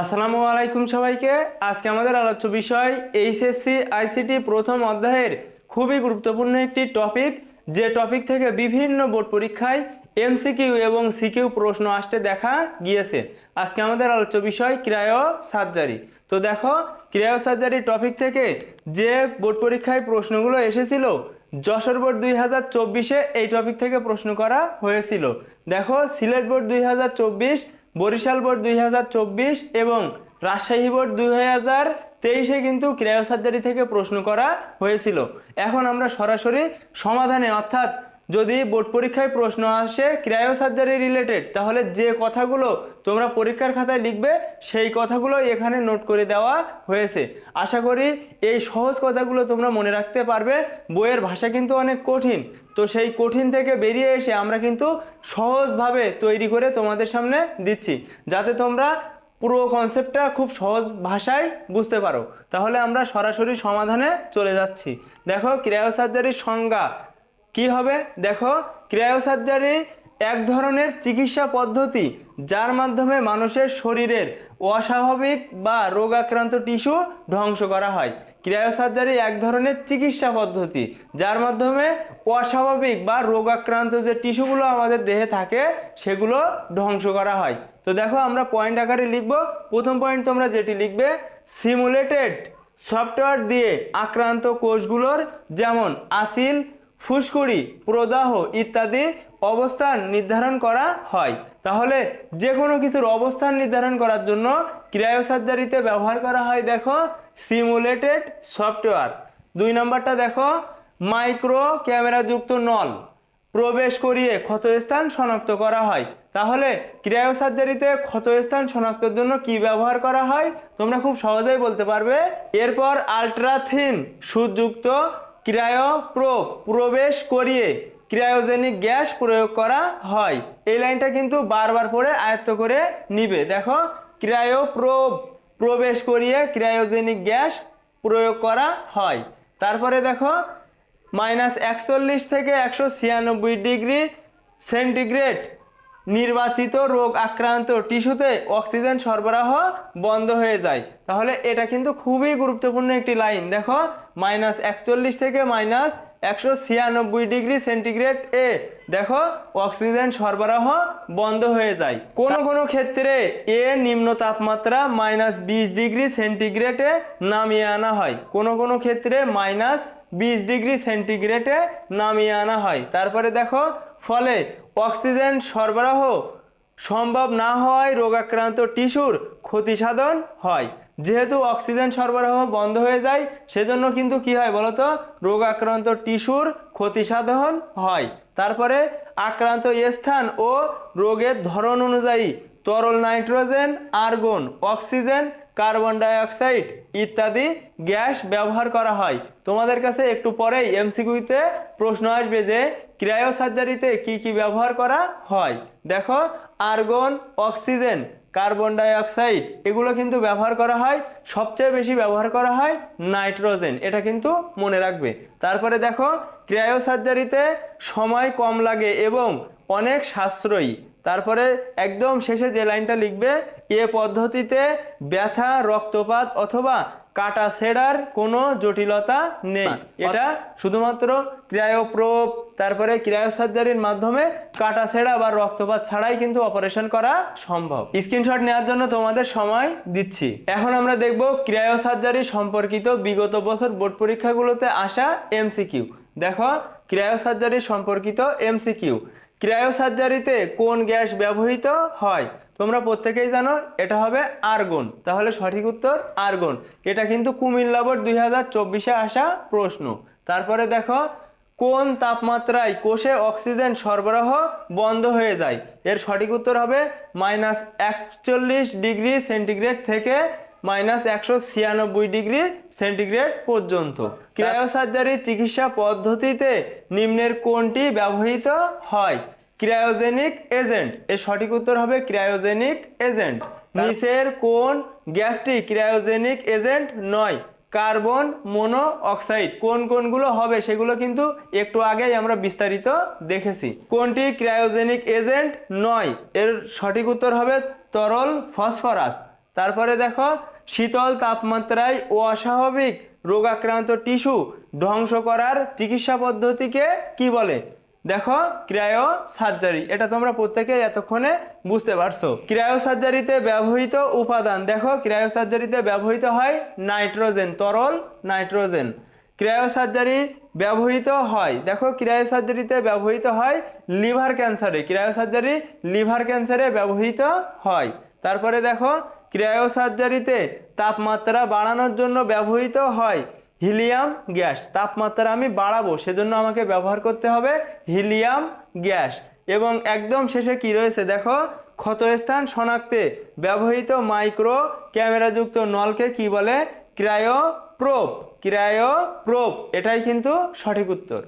আসসালামু আলাইকুম সবাইকে। আজকে আমাদের আলোচ্য বিষয় এইচএসসি, আইসিটি প্রথম অধ্যায়ের খুবই গুরুত্বপূর্ণ একটি টপিক, যে টপিক থেকে বিভিন্ন বোর্ড পরীক্ষায় এমসিকিউ এবং সিকিউ প্রশ্ন আসতে দেখা গিয়েছে। আজকে আমাদের আলোচ্য বিষয় ক্রায়ো সার্জারি তো দেখো ক্রায়ো সার্জারি টপিক থেকে যে বোর্ড পরীক্ষায় প্রশ্নগুলো এসেছিল, যশোর বোর্ড দুই হাজার চব্বিশে এই টপিক থেকে প্রশ্ন করা হয়েছিল। দেখো, সিলেট বোর্ড দুই হাজার চব্বিশ বরিশাল বোর্ড দুই হাজার চব্বিশ এবং রাজশাহী বোর্ড দুই হাজার তেইশে কিন্তু ক্রেয় সার্জারি থেকে প্রশ্ন করা হয়েছিল। এখন আমরা সরাসরি সমাধানে, অর্থাৎ যদি বোর্ড পরীক্ষায় প্রশ্ন আসে ক্রায়ো সার্জারি রিলেটেড তাহলে যে কথাগুলো তোমরা পরীক্ষার খাতায় লিখবে, সেই কথাগুলো এখানে নোট করে দেওয়া হয়েছে। আশা করি এই সহজ কথাগুলো তোমরা মনে রাখতে পারবে। বইয়ের ভাষা কিন্তু অনেক কঠিন, তো সেই কঠিন থেকে বেরিয়ে এসে আমরা কিন্তু সহজভাবে তৈরি করে তোমাদের সামনে দিচ্ছি, যাতে তোমরা পুরো কনসেপ্টটা খুব সহজ ভাষায় বুঝতে পারো। তাহলে আমরা সরাসরি সমাধানে চলে যাচ্ছি। দেখো ক্রায়ো সার্জারির সংজ্ঞা। কি হবে? দেখো ক্রায়োসার্জারি এক ধরনের চিকিৎসা পদ্ধতি, যার মাধ্যমে মানুষের শরীরের অস্বাভাবিক বা রোগাক্রান্ত টিস্যু ধ্বংস করা হয়। ক্রায়োসার্জারি এক ধরনের চিকিৎসা পদ্ধতি, যার মাধ্যমে অস্বাভাবিক বা রোগাক্রান্ত যে টিস্যুগুলো আমাদের দেহে থাকে, সেগুলো ধ্বংস করা হয়। তো দেখো, আমরা পয়েন্ট আকারে লিখব। প্রথম পয়েন্ট তোমরা যেটি লিখবে সিমুলেটেড সফটওয়্যার দিয়ে আক্রান্ত কোষগুলোর যেমন আচিল ফুসকুড়ি, প্রদাহ ইত্যাদি অবস্থান নির্ধারণ করা হয়। তাহলে যে কোনো কিছুর অবস্থান নির্ধারণ করার জন্য ক্রায়োসার্জারিতে ব্যবহার করা হয়, দেখো সিমুলেটেড সফটওয়্যার দুই নম্বরটা দেখো মাইক্রো ক্যামেরাযুক্ত নল। প্রবেশ করিয়ে ক্ষতস্থান শনাক্ত করা হয়। তাহলে ক্রায়োসার্জারিতে ক্ষতস্থান শনাক্তের জন্য কি ব্যবহার করা হয়? তোমরা খুব সহজেই বলতে পারবে। এরপর আলট্রাথিন সুযুক্ত ক্রায়ো প্রো প্রবেশ করিয়ে ক্রায়োজেনিক গ্যাস প্রয়োগ করা হয়। এই লাইনটা কিন্তু বারবার পড়ে আয়ত্ত করে নিবে। দেখো ক্রায়ো প্রোব প্রবেশ করিয়ে ক্রায়োজেনিক গ্যাস প্রয়োগ করা হয়। তারপরে দেখো, মাইনাস একচল্লিশ থেকে একশো ছিয়ানব্বই ডিগ্রি সেন্টিগ্রেড নির্বাচিত রোগ আক্রান্ত টিস্যুতে অক্সিজেন সরবরাহ বন্ধ হয়ে যায়। তাহলে এটা কিন্তু খুবই গুরুত্বপূর্ণ একটি লাইন। দেখো মাইনাস একচল্লিশ থেকে মাইনাস একশো ছিয়ানব্বই ডিগ্রি সেন্টিগ্রেড এ। দেখো অক্সিজেন সরবরাহ বন্ধ হয়ে যায়। কোনো কোনো ক্ষেত্রে এ নিম্ন তাপমাত্রা মাইনাস বিশ ডিগ্রি সেন্টিগ্রেডে নামিয়ে আনা হয়। কোনো কোনো ক্ষেত্রে মাইনাস বিশ ডিগ্রি সেন্টিগ্রেডে নামিয়ে আনা হয়। তারপরে দেখো ফলে অক্সিজেন সরবরাহ সম্ভব না হওয়ায় রোগাক্রান্ত টিস্যুর ক্ষতি সাধন হয়। যেহেতু অক্সিজেন সরবরাহ বন্ধ হয়ে যায়, সেজন্য কিন্তু কি হয় বলতো? রোগ আক্রান্ত টিস্যুর ক্ষতি সাধন হয়। তারপরে আক্রান্ত স্থান ও রোগের ধরন অনুযায়ী তরল nitrogen, argon, oxygen, carbon dioxide ইত্যাদি গ্যাস ব্যবহার করা হয়। তোমাদের কাছে একটু পরেই এমসিকিউতে প্রশ্ন আসবে যে ক্রায়ো সার্জারিতে কি কি ব্যবহার করা হয়? দেখো, আর্গন, অক্সিজেন কার্বন ডাইঅক্সাইড, এগুলো কিন্তু ব্যবহার করা হয়, সবচেয়ে বেশি ব্যবহার করা হয় নাইট্রোজেন, এটা কিন্তু মনে রাখবে। তারপরে দেখো ক্রায়ো সার্জারিতে সময় কম লাগে এবং অনেক সাশ্রয়ী। তারপরে একদম শেষে যে লাইনটা লিখবে, এ পদ্ধতিতে ব্যথা, রক্তপাত অথবা কাটা ছেঁড়ার কোনো জটিলতা নেই। এটা শুধুমাত্র ক্রায়োপ্রোব তারপরে ক্রায়ো সার্জারির মাধ্যমে কাটা ছেঁড়া বা রক্তপাত ছাড়াই কিন্তু অপারেশন করা সম্ভব। স্ক্রিনশট নেওয়ার জন্য তোমাদের সময় দিচ্ছি। এখন আমরা দেখব ক্রায়ো সার্জারি সম্পর্কিত বিগত বছর বোর্ড পরীক্ষাগুলোতে আসা এমসিকিউ দেখো ক্রায়ো সার্জারি সম্পর্কিত এমসিকিউ ক্রায়ো সার্জারিতে কোন গ্যাস ব্যবহৃত হয়? তোমরা প্রত্যেকেই জানো, এটা হবে আর্গন। তাহলে সঠিক উত্তর আর্গন। এটা কিন্তু কুমিল্লা বোর্ড দুই হাজার চব্বিশে আসা প্রশ্ন। তারপরে দেখো, কোন তাপমাত্রায় কোষে অক্সিজেন সরবরাহ বন্ধ হয়ে যায়? এর সঠিক উত্তর হবে মাইনাস একচল্লিশ ডিগ্রি সেন্টিগ্রেড থেকে মাইনাস একশো ছিয়ানব্বই ডিগ্রি সেন্টিগ্রেড পর্যন্ত। ক্রায়োসার্জারি চিকিৎসা পদ্ধতিতে নিম্নের কোনটি ব্যবহৃত হয়? Cryogenic agent. এর সঠিক উত্তর হবে ক্রায়োজেনিক এজেন্ট। নিচের কোন গ্যাসটি ক্রায়োজেনিক এজেন্ট নয়? কার্বন মোনো অক্সাইড কোন কোনগুলো হবে সেগুলো কিন্তু একটু আগেই আমরা বিস্তারিত দেখেছি। কোনটি ক্রায়োজেনিক এজেন্ট নয়? এর সঠিক উত্তর হবে তরল ফসফরাস। তারপরে দেখো, শীতল তাপমাত্রায় ও অস্বাভাবিক রোগাক্রান্ত টিস্যু ধ্বংস করার চিকিৎসা পদ্ধতিকে কি বলে? দেখো ক্রায়ো সার্জারি এটা তোমরা প্রত্যেকে এতক্ষণে বুঝতে পারছ। ক্রায়ো সার্জারিতে ব্যবহৃত উপাদান, দেখো ক্রায়ো সার্জারিতে ব্যবহৃত হয় নাইট্রোজেন, তরল নাইট্রোজেন। ক্রায়ো সার্জারি ব্যবহৃত হয়, দেখো ক্রায়ো সার্জারিতে ব্যবহৃত হয় লিভার ক্যান্সারে। ক্রায়ো সার্জারি লিভার ক্যান্সারে ব্যবহৃত হয়। তারপরে দেখো ক্রায়ো সার্জারিতে তাপমাত্রা বাড়ানোর জন্য ব্যবহৃত হয় হিলিয়াম গ্যাস। তাপমাত্রা আমি বাড়াবো, সেজন্য আমাকে ব্যবহার করতে হবে হিলিয়াম গ্যাস। এবং একদম শেষে কি রয়েছে দেখো? ক্ষতস্থান শনাক্তে ব্যবহৃত মাইক্রো ক্যামেরাযুক্ত নলকে কি বলে? ক্রায়ো প্রোপ ক্রায়ো প্রোপ এটাই কিন্তু সঠিক উত্তর।